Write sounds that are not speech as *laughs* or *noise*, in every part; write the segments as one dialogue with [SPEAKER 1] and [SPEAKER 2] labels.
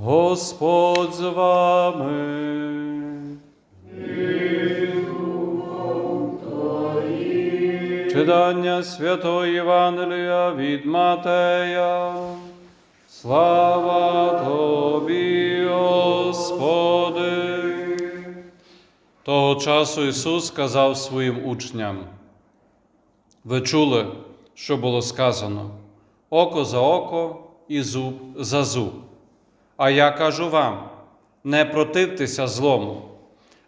[SPEAKER 1] Господь з вами. Читання Святого Євангелія від Матея. Слава Тобі, Господи. Того часу Ісус сказав своїм учням. Ви чули, що було сказано: око за око і зуб за зуб. А я кажу вам: не противтеся злому.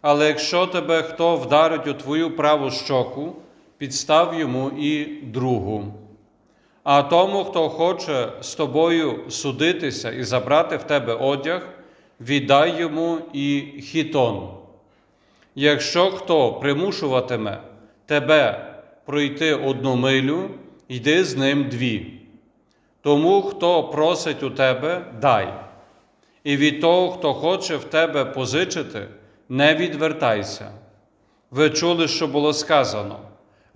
[SPEAKER 1] Але якщо тебе хто вдарить у твою праву щоку, підстав йому і другу. А тому, хто хоче з тобою судитися і забрати в тебе одяг, віддай йому і хітон. Якщо хто примушуватиме тебе пройти одну милю, йди з ним дві. Тому, хто просить у тебе, дай. І від того, хто хоче в тебе позичити, не відвертайся. Ви чули, що було сказано: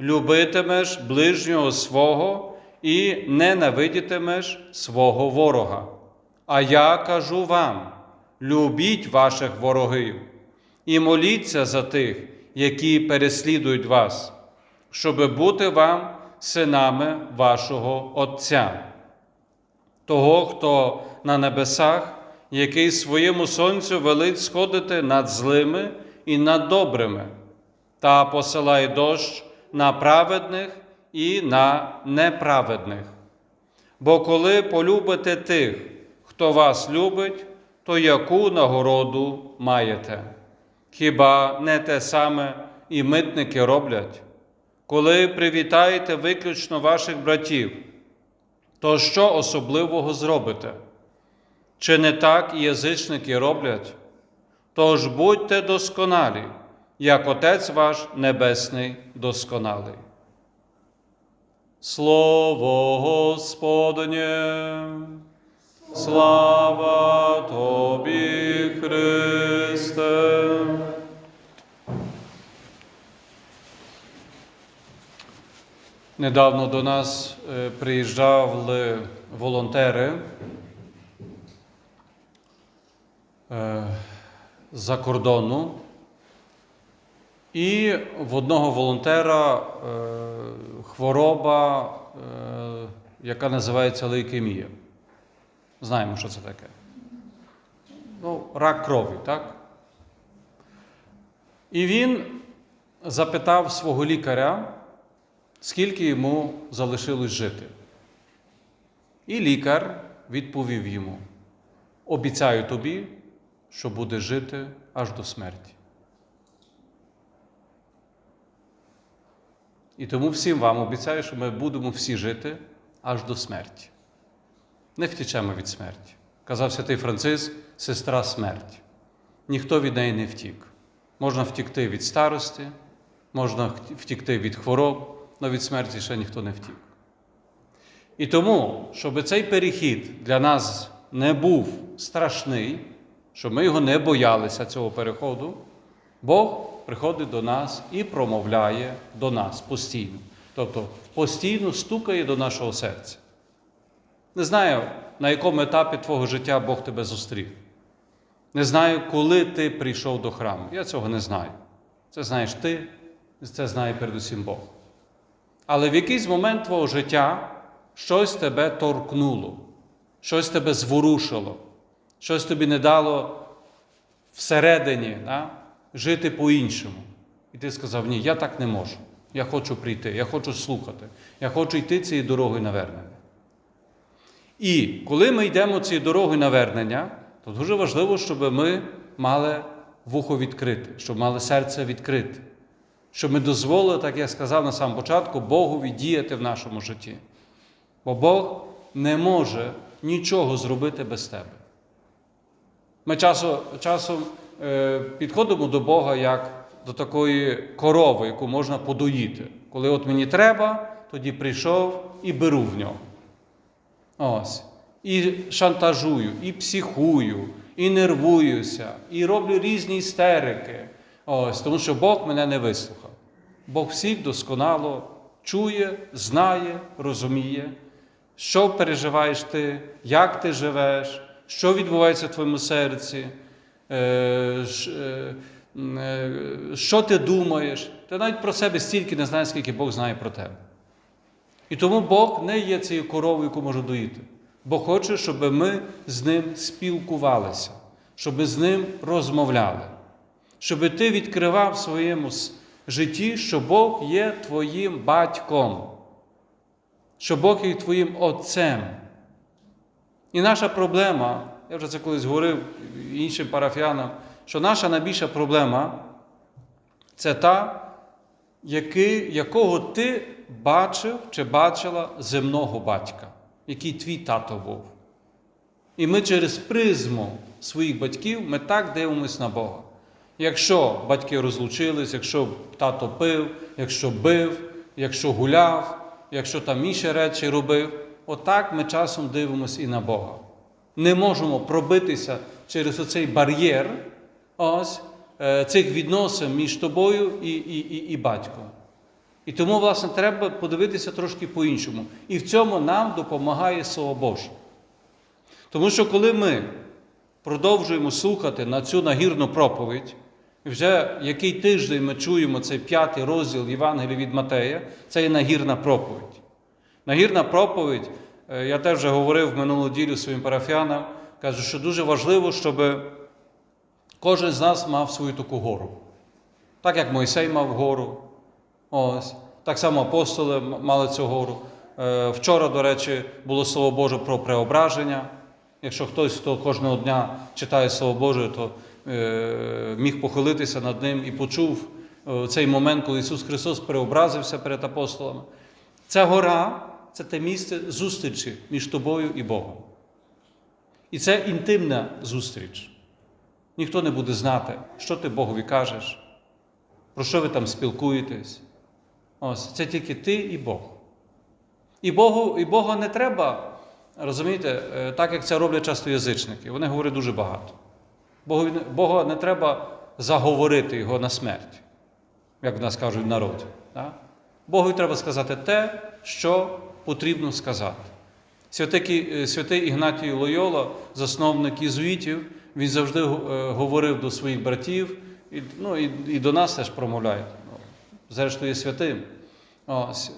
[SPEAKER 1] любитимеш ближнього свого і ненавидітимеш свого ворога. А я кажу вам: любіть ваших ворогів і моліться за тих, які переслідують вас, щоб бути вам синами вашого Отця, того, хто на небесах, який своєму сонцю велить сходити над злими і над добрими, та посилає дощ на праведних і на неправедних. Бо коли полюбите тих, хто вас любить, то яку нагороду маєте? Хіба не те саме і митники роблять? Коли привітаєте виключно ваших братів, то що особливого зробите? Чи не так і язичники роблять? Тож будьте досконалі, як Отець ваш Небесний досконалий. Слово Господнє, слава Тобі, Христе. Недавно до нас е, приїжджали волонтери е, з-за кордону, і в одного волонтера е, хвороба, е, яка називається лейкемія. Знаємо, що це таке. Ну, рак крові, так? І він запитав свого лікаря, скільки йому залишилось жити. І лікар відповів йому: обіцяю тобі, що буде жити аж до смерті. І тому всім вам обіцяю, що ми будемо всі жити аж до смерті. Не втічемо від смерті. Казав святий Франциск, сестра смерті. Ніхто від неї не втік. Можна втікти від старості, можна втікти від хвороб, але від смерті ще ніхто не втік. І тому, щоб цей перехід для нас не був страшний, щоб ми його не боялися, цього переходу, Бог приходить до нас і промовляє до нас постійно. Тобто постійно стукає до нашого серця. Не знаю, на якому етапі твого життя Бог тебе зустрів. Не знаю, коли ти прийшов до храму. Я цього не знаю. Це знаєш ти, це знає передусім Бог. Але в якийсь момент твого життя щось тебе торкнуло, щось тебе зворушило, щось тобі не дало всередині да, жити по-іншому. І ти сказав, ні, я так не можу. Я хочу прийти, я хочу слухати, я хочу йти цією дорогою навернення. І коли ми йдемо цією дорогою навернення, то дуже важливо, щоб ми мали вухо відкрите, щоб мали серце відкрите, щоб ми дозволили, так я сказав на самому початку, Богові діяти в нашому житті. Бо Бог не може нічого зробити без тебе. Ми часом, часом е, підходимо до Бога як до такої корови, яку можна подоїти. Коли от мені треба, тоді прийшов і беру в нього. Ось. І шантажую, і психую, і нервуюся, і роблю різні істерики. Ось, тому що Бог мене не вислухав. Бог всіх досконало чує, знає, розуміє, що переживаєш ти, як ти живеш, що відбувається в твоєму серці, е, е, е, що ти думаєш. Ти навіть про себе стільки не знаєш, скільки Бог знає про тебе. І тому Бог не є цією коровою, яку може доїти. Бог хоче, щоб ми з ним спілкувалися, щоб ми з ним розмовляли, щоб ти відкривав в своєму житті, що Бог є твоїм батьком, що Бог є твоїм отцем. І наша проблема, я вже це колись говорив іншим парафіянам, що наша найбільша проблема це та, який, якого ти бачив чи бачила земного батька, який твій тато був. І ми через призму своїх батьків ми так дивимося на Бога. Якщо батьки розлучились, якщо тато пив, якщо бив, якщо гуляв, якщо там інші речі робив, отак ми часом дивимося і на Бога. Не можемо пробитися через оцей бар'єр ось, е, цих відносин між тобою і, і, і, і батьком. І тому, власне, треба подивитися трошки по-іншому. І в цьому нам допомагає Слово Боже. Тому що коли ми продовжуємо слухати на цю нагірну проповідь, вже який тиждень ми чуємо цей п'ятий розділ Євангелія від Матея, це є нагірна проповідь. Нагірна проповідь, е, я теж вже говорив минулу ділю своїм парафіянам, кажу, що дуже важливо, щоб кожен з нас мав свою таку гору. Так як Мойсей мав гору, ось, так само апостоли мали цю гору. Е, Вчора, до речі, було Слово Боже про преображення. Якщо хтось, хто кожного дня читає Слово Боже, то е, міг похилитися над ним і почув цей момент, коли Ісус Христос преобразився перед апостолами. Ця гора це те місце зустрічі між тобою і Богом. І це інтимна зустріч. Ніхто не буде знати, що ти Богові кажеш, про що ви там спілкуєтесь. Ось, це тільки ти і Бог. І Богу, і Бога не треба, розумієте, е, так як це роблять часто язичники. Вони говорять дуже багато. Не- Бога не треба заговорити його на смерть, як в нас кажуть в народі. Богові треба сказати те, що потрібно сказати. Святий, е, Ігнатій Лойола, засновник єзуїтів, він завжди е, говорив до своїх братів, і, ну, і, і до нас теж промовляє. Ну, Зрештою, є святим. Ось, е,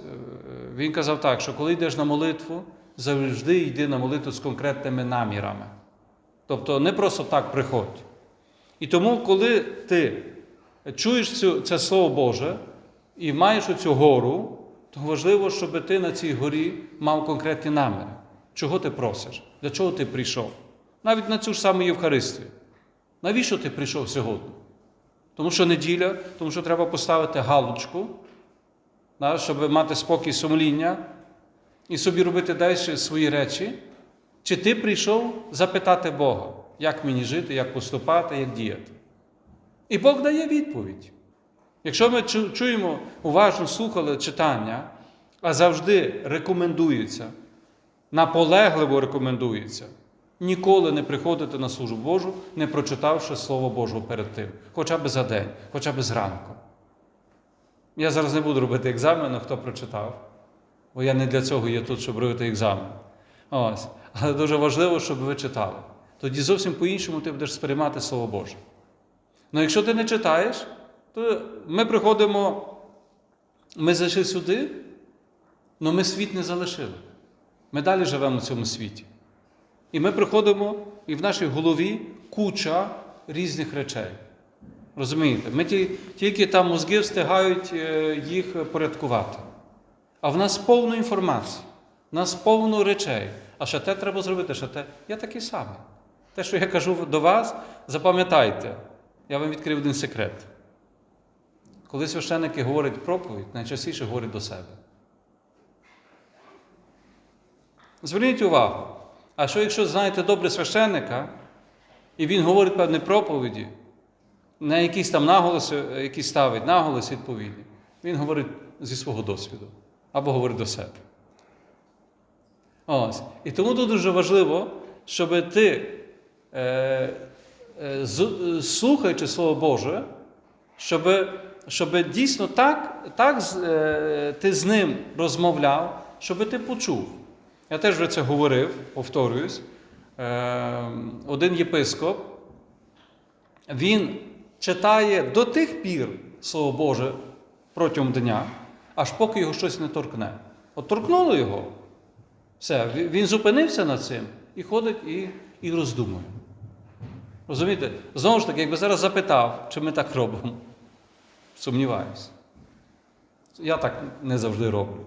[SPEAKER 1] він казав так, що коли йдеш на молитву, завжди йди на молитву з конкретними намірами. Тобто не просто так приходь. І тому, коли ти чуєш цю, це Слово Боже і маєш оцю гору, то важливо, щоб ти на цій горі мав конкретні наміри. Чого ти просиш? Для чого ти прийшов? Навіть на цю ж саму Євхаристію. Навіщо ти прийшов сьогодні? Тому що неділя, тому що треба поставити галочку, щоб мати спокій сумління і собі робити далі свої речі. Чи ти прийшов запитати Бога, як мені жити, як поступати, як діяти? І Бог дає відповідь. Якщо ми чуємо, уважно слухали читання, а завжди рекомендується, наполегливо рекомендується, ніколи не приходити на службу Божу, не прочитавши Слово Божого перед тим, хоча б за день, хоча б зранку. Я зараз не буду робити екзамену, хто прочитав, бо я не для цього є тут, щоб робити екзамен. Ось. Але дуже важливо, щоб ви читали. Тоді зовсім по-іншому ти будеш сприймати Слово Боже. Ну якщо ти не читаєш, то ми приходимо, ми зайшли сюди, але ми світ не залишили. Ми далі живемо в цьому світі. І ми приходимо, і в нашій голові куча різних речей. Розумієте? Ми ті, тільки там мозги встигають е, їх порядкувати. А в нас повно інформації, в нас повно речей. А ще те треба зробити, ще те. Я такий самий. Те, що я кажу до вас, запам'ятайте, я вам відкрив один секрет. Коли священники говорять проповідь, найчастіше говорять до себе. Зверніть увагу. А що якщо знаєте добре священника, і він говорить певні проповіді, на якісь там наголоси, які ставить, наголоси відповідні, він говорить зі свого досвіду або говорить до себе. Ось. І тому тут дуже важливо, щоб ти, е, е, слухаючи Слово Боже, щоб, щоб дійсно так, так е, ти з ним розмовляв, щоб ти почув. Я теж вже це говорив, повторююсь, е, один єпископ, він читає до тих пір Слово Боже протягом дня, аж поки його щось не торкне. От торкнуло його, все, він- зупинився над цим і ходить і, і роздумує. Розумієте? Знову ж таки, якби зараз запитав, чи ми так робимо, сумніваюся. Я так не завжди роблю.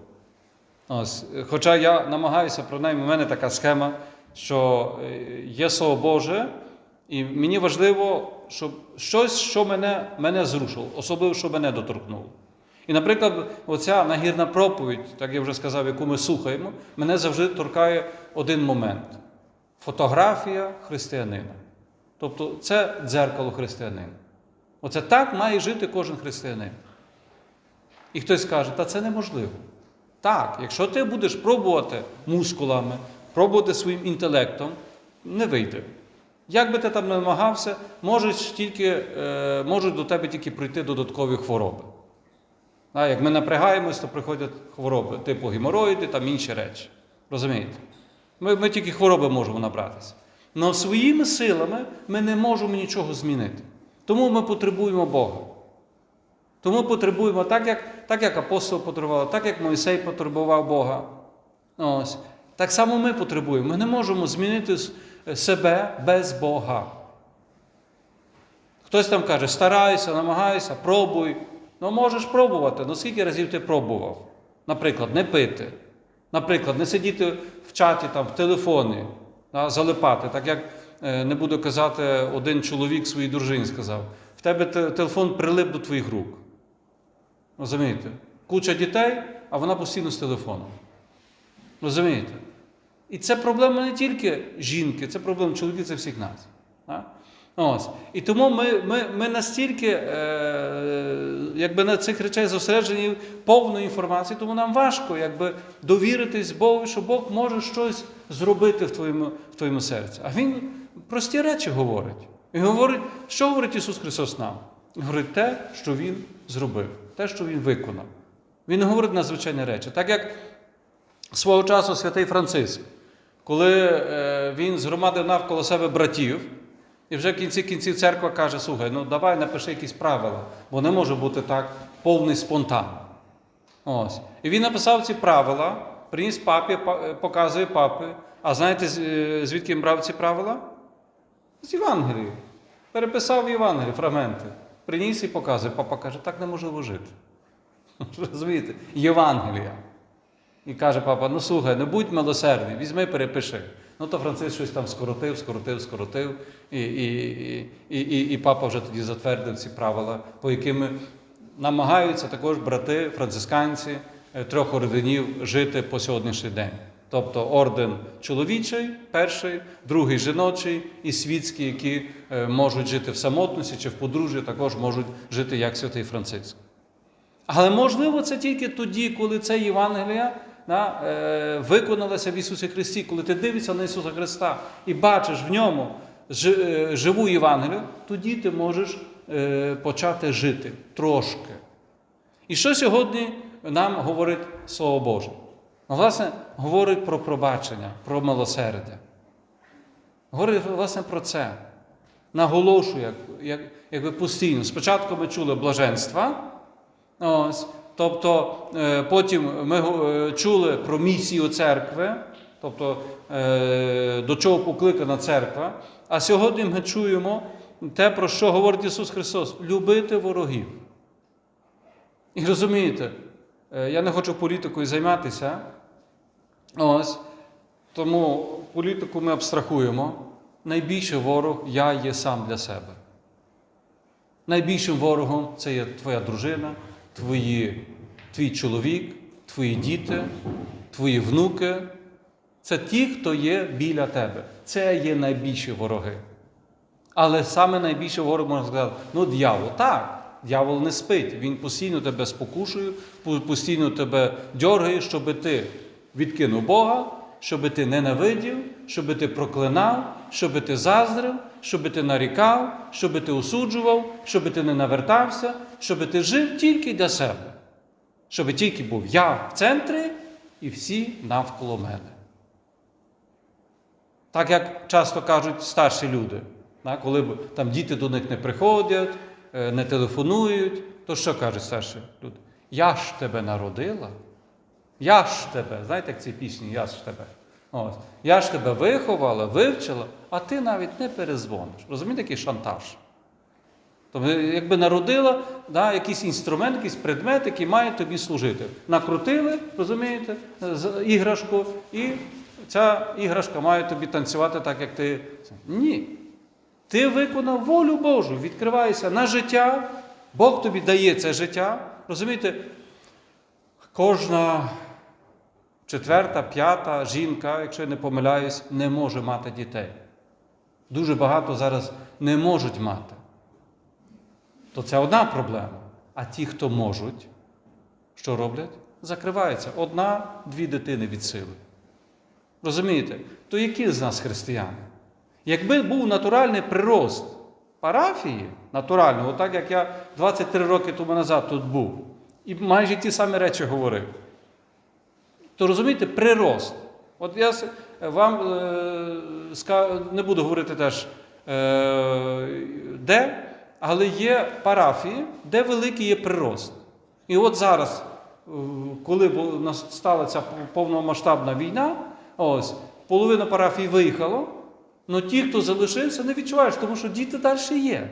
[SPEAKER 1] Ось. Хоча я намагаюся, принаймні, в мене така схема, що е, є Слово Боже, і мені важливо, щоб щось, що мене, мене зрушило, особливо, що мене доторкнуло. І, наприклад, оця нагірна проповідь, так я вже сказав, яку ми слухаємо, мене завжди торкає один момент фотографія християнина. Тобто це дзеркало християнина. Оце так має жити кожен християнин. І хтось каже, та це неможливо. Так, якщо ти будеш пробувати мускулами, пробувати своїм інтелектом, не вийде. Як би ти там не намагався, можеш тільки, е, можуть до тебе тільки прийти додаткові хвороби. А як ми напрягаємось, то приходять хвороби, типу геморроїди, там інші речі. Розумієте? Ми, ми тільки хвороби можемо набратися. Але своїми силами ми не можемо нічого змінити. Тому ми потребуємо Бога. Тому потребуємо так, як, так, як апостол потребував, так як Мойсей потребував Бога. Ось. Так само ми потребуємо. Ми не можемо змінити себе без Бога. Хтось там каже, старайся, намагайся, пробуй. Ну, можеш пробувати. Ну скільки разів ти пробував? Наприклад, не пити. Наприклад, не сидіти в чаті, там, в телефоні, залипати. Так як не буду казати, один чоловік своїй дружині сказав: в тебе телефон прилип до твоїх рук. Розумієте? Куча дітей, а вона постійно з телефоном. Розумієте? І це проблема не тільки жінки, це проблема чоловіків, це всіх нас. А? Ось. І тому ми, ми, ми настільки е, якби на цих речей зосереджені повної інформації, тому нам важко якби, довіритись Богу, що Бог може щось зробити в твоєму, в твоєму серці. А Він прості речі говорить. Він говорить, що говорить Ісус Христос нам? Говорить те, що Він зробив, те, що Він виконав. Він не говорить надзвичайні речі. Так як свого часу святий Франциск, коли е, він згромадив навколо себе братів, і вже в кінці кінців церква каже: слухай, ну давай напиши якісь правила, бо не може бути так повний спонтан. Ось. І він написав ці правила, приніс папі, е, показує папі. А знаєте, е, звідки він брав ці правила? З Євангелії. Переписав в Євангелії фрагменти. Приніс і показує. Папа каже, так неможливо жити. *laughs* Розумієте? Євангелія. І каже папа: ну слухай, не будь милосердний, візьми, перепиши. Ну то Франциск щось там скоротив, скоротив, скоротив. І, і, і, і, і папа вже тоді затвердив ці правила, по яким намагаються також брати, францисканці е, трьох орденів жити по сьогоднішній день. Тобто орден чоловічий, перший, другий жіночий і світський, які е, можуть жити в самотності чи в подружжі, також можуть жити як святий Франциск. Але можливо, це тільки тоді, коли це Євангелія да, е, виконалася в Ісусі Христі, коли ти дивишся на Ісуса Христа і бачиш в ньому е, живу Євангелію, тоді ти можеш почати жити трошки. І що сьогодні нам говорить Слово Боже? Ну, власне, говорить про пробачення, про милосердя. Говорить, власне, про це. Наголошую, як, як, якби постійно. Спочатку ми чули блаженства, ось, тобто е, потім ми е, чули про місію церкви, тобто е, до чого покликана церква. А сьогодні ми чуємо те, про що говорить Ісус Христос: любити ворогів. І розумієте, я не хочу політикою займатися. Ось. Тому політику ми абстрахуємо. Найбільший ворог я є сам для себе. Найбільшим ворогом це є твоя дружина, твої, твій чоловік, твої діти, твої внуки. Це ті, хто є біля тебе. Це є найбільші вороги. Але саме найбільший ворог можна сказати, ну дьявол, так. Дьявол не спить, він постійно тебе спокушує, постійно тебе дьоргає, щоб ти відкинув Бога, щоб ти ненавидів, щоб ти проклинав, щоб ти заздрив, щоб ти нарікав, щоб ти осуджував, щоб ти не навертався, щоб ти жив тільки для себе, щоб тільки був я в центрі і всі навколо мене. Так як часто кажуть старші люди, коли там діти до них не приходять, е, не телефонують, то що кажуть старші люди? Я ж тебе народила, я ж тебе, знаєте, як ці пісні, я ж тебе. Ось. Я ж тебе виховала, вивчила, а ти навіть не перезвониш. Розумієте, який шантаж? Тобто, якби народила да, якийсь інструмент, якийсь предмет, який має тобі служити. Накрутили, розумієте, іграшку, і ця іграшка має тобі танцювати так, як ти. Ні. Ти виконав волю Божу, відкриваєшся на життя, Бог тобі дає це життя. Розумієте, кожна четверта, п'ята жінка, якщо я не помиляюсь, не може мати дітей. Дуже багато зараз не можуть мати. То це одна проблема. А ті, хто можуть, що роблять? Закриваються. Одна, дві дитини від сили. Розумієте? То які з нас християни? Якби був натуральний прирост парафії, натуральний, отак як я 23 роки тому назад тут був, і майже ті самі речі говорив, то розумієте, прирост. От я вам е, не буду говорити теж е, де, але є парафії, де великий є прирост. І от зараз, е, коли настала ця повномасштабна війна, ось, половина парафій виїхало, але ті, хто залишився, не відчуваєш, тому що діти далі є.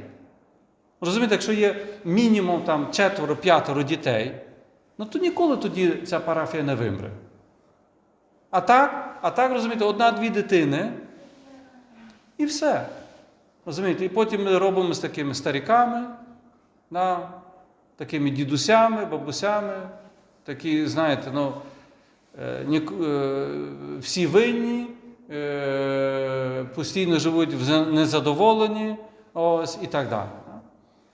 [SPEAKER 1] Розумієте, якщо є мінімум там четверо-п'ятеро дітей, ну то ніколи тоді ця парафія не вимре. А так, а так, розумієте, одна-дві дитини і все. Розумієте, і потім ми робимо з такими старіками, да, такими дідусями, бабусями, такі, знаєте, ну, е, е, всі винні, е, постійно живуть незадоволені, ось, і так далі.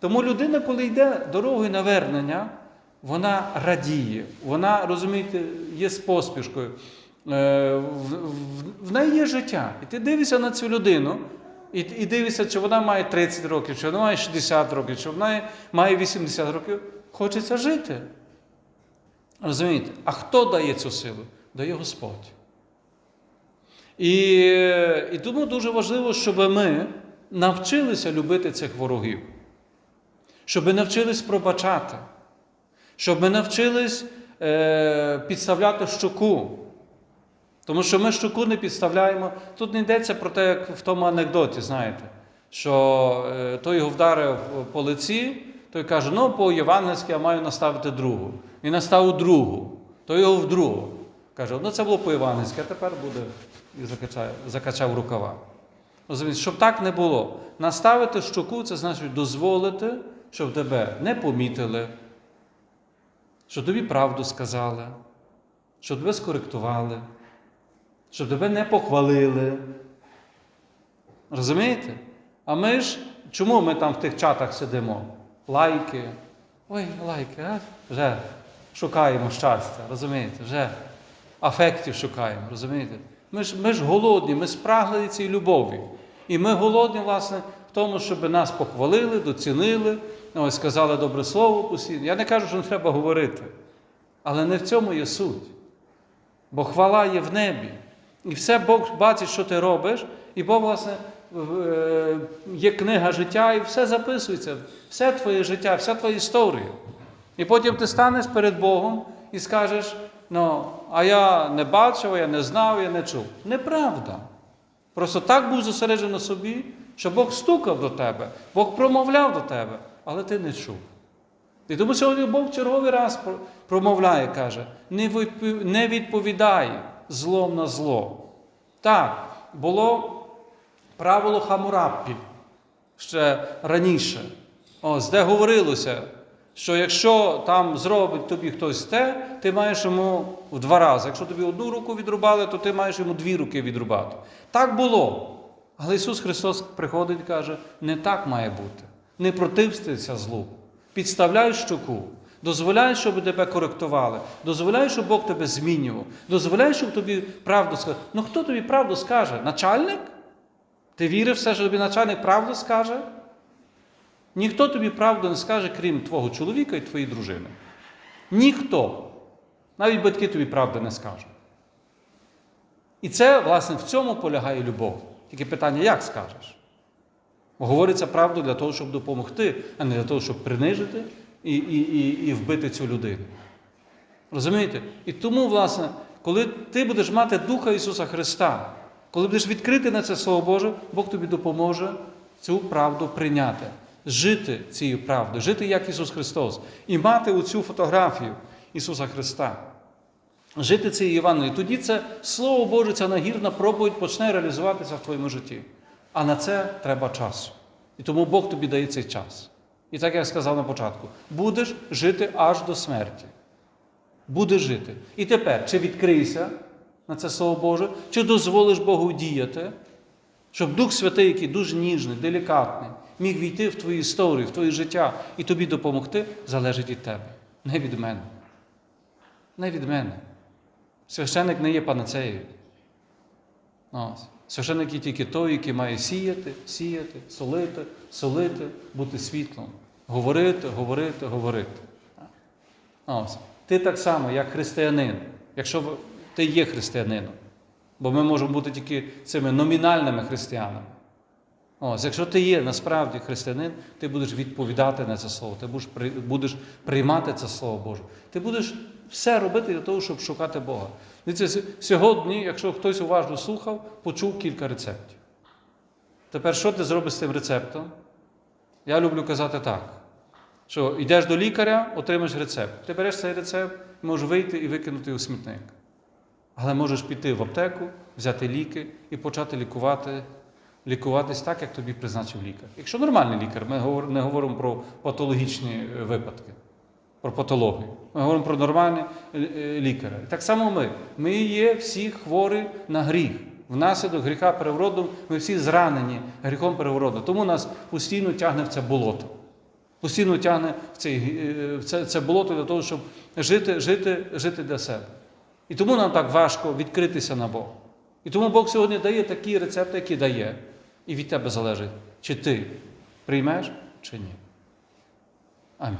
[SPEAKER 1] Тому людина, коли йде дорогою навернення, вона радіє, вона, розумієте, є з поспішкою. Е, В, неї є життя. І ти дивишся на цю людину, і, і дивишся, чи вона має 30 років, чи вона має 60 років, чи вона має 80 років. Хочеться жити. Розумієте? А хто дає цю силу? Дає Господь. І, і тому дуже важливо, щоб ми навчилися любити цих ворогів, щоб ми навчились пробачати, щоб ми навчились е, підставляти щоку. Тому що ми щоку не підставляємо. Тут не йдеться про те, як в тому анекдоті, знаєте, що е, той його вдарив по лиці, той каже, ну по євангельськи я маю наставити другу. І наставив другу, той його в другу. Каже, ну це було по євангельськи, а тепер буде і закачав, закачав рукава. Розумієте, щоб так не було. Наставити щоку це значить дозволити, щоб тебе не помітили, щоб тобі правду сказали, щоб тебе скоректували, щоб тебе не похвалили. Розумієте? А ми ж, чому ми там в тих чатах сидимо? Лайки. Ой, лайки, а? вже шукаємо щастя, розумієте? Вже афектів шукаємо, розумієте? Ми ж, ми ж голодні, ми спрагли цієї любові. І ми голодні, власне, в тому, щоб нас похвалили, доцінили, ось, сказали добре слово постійно. Я не кажу, що не треба говорити. Але не в цьому є суть. Бо хвала є в небі. І все Бог бачить, що ти робиш, і Бог, власне, е, є книга життя, і все записується, все твоє життя, вся твоя історія. І потім ти станеш перед Богом і скажеш: ну, а я не бачив, я не знав, я не чув. Неправда. Просто так був зосереджений на собі, що Бог стукав до тебе, Бог промовляв до тебе, але ти не чув. І тому сьогодні Бог черговий раз промовляє, каже, не відпов- не відповідай злом на зло. Так, було правило Хамураппі ще раніше, ось, де говорилося, що якщо там зробить тобі хтось те, ти маєш йому в два рази. Якщо тобі одну руку відрубали, то ти маєш йому дві руки відрубати. Так було. Але Ісус Христос приходить і каже, не так має бути. Не противстися злу. Підставляй щоку. Дозволяй, щоб тебе коректували. Дозволяй, щоб Бог тебе змінював. Дозволяй, щоб тобі правду сказав. Ну хто тобі правду скаже? Начальник? Ти вірив все, що тобі начальник правду скаже? Ніхто тобі правду не скаже, крім твого чоловіка і твоєї дружини. Ніхто. Навіть батьки тобі правди не скажуть. І це, власне, в цьому полягає любов. Тільки питання, як скажеш? Говориться правду для того, щоб допомогти, а не для того, щоб принижити і, і, і, і вбити цю людину. Розумієте? І тому, власне, коли ти будеш мати Духа Ісуса Христа, коли будеш відкрити на це Слово Боже, Бог тобі допоможе цю правду прийняти, жити цією правдою, жити як Ісус Христос, і мати оцю фотографію Ісуса Христа. Жити цією Євангелією. Тоді це Слово Боже, ця нагірна проповідь почне реалізуватися в твоєму житті. А на це треба часу. І тому Бог тобі дає цей час. І так як я сказав на початку, будеш жити аж до смерті. Будеш жити. І тепер, чи відкрийся на це Слово Боже, чи дозволиш Богу діяти, щоб Дух Святий, який дуже ніжний, делікатний, міг війти в твою історію, в твоє життя і тобі допомогти, залежить від тебе, не від мене. Не від мене. Священник не є панацеєю. Ось. Священник є тільки той, який має сіяти, сіяти, солити, солити, бути світлом. Говорити, говорити, говорити. Ось. Ти так само, як християнин, якщо ти є християнином. Бо ми можемо бути тільки цими номінальними християнами. Ось, якщо ти є насправді християнин, ти будеш відповідати на це слово, ти будеш, будеш приймати це Слово Боже. Ти будеш все робити для того, щоб шукати Бога. Дивіться, сьогодні, якщо хтось уважно слухав, почув кілька рецептів. Тепер що ти зробиш з цим рецептом? Я люблю казати так: що йдеш до лікаря, отримаєш рецепт. Ти береш цей рецепт, можеш вийти і викинути у смітник. Але можеш піти в аптеку, взяти ліки і почати лікувати, лікуватись так, як тобі призначив лікар. Якщо нормальний лікар, ми не говоримо про патологічні е, випадки, про патологію. Ми говоримо про нормальні е, е, лікаря. І так само ми. Ми є всі хворі на гріх. Внаслідок гріха перевроду ми всі зранені гріхом перевроду. Тому нас постійно тягне в це болото. Постійно тягне в, цей, е, в це, це болото для того, щоб жити, жити, жити для себе. І тому нам так важко відкритися на Бога. І тому Бог сьогодні дає такі рецепти, які дає. І від тебе залежить, чи ти приймеш, чи ні. Амінь.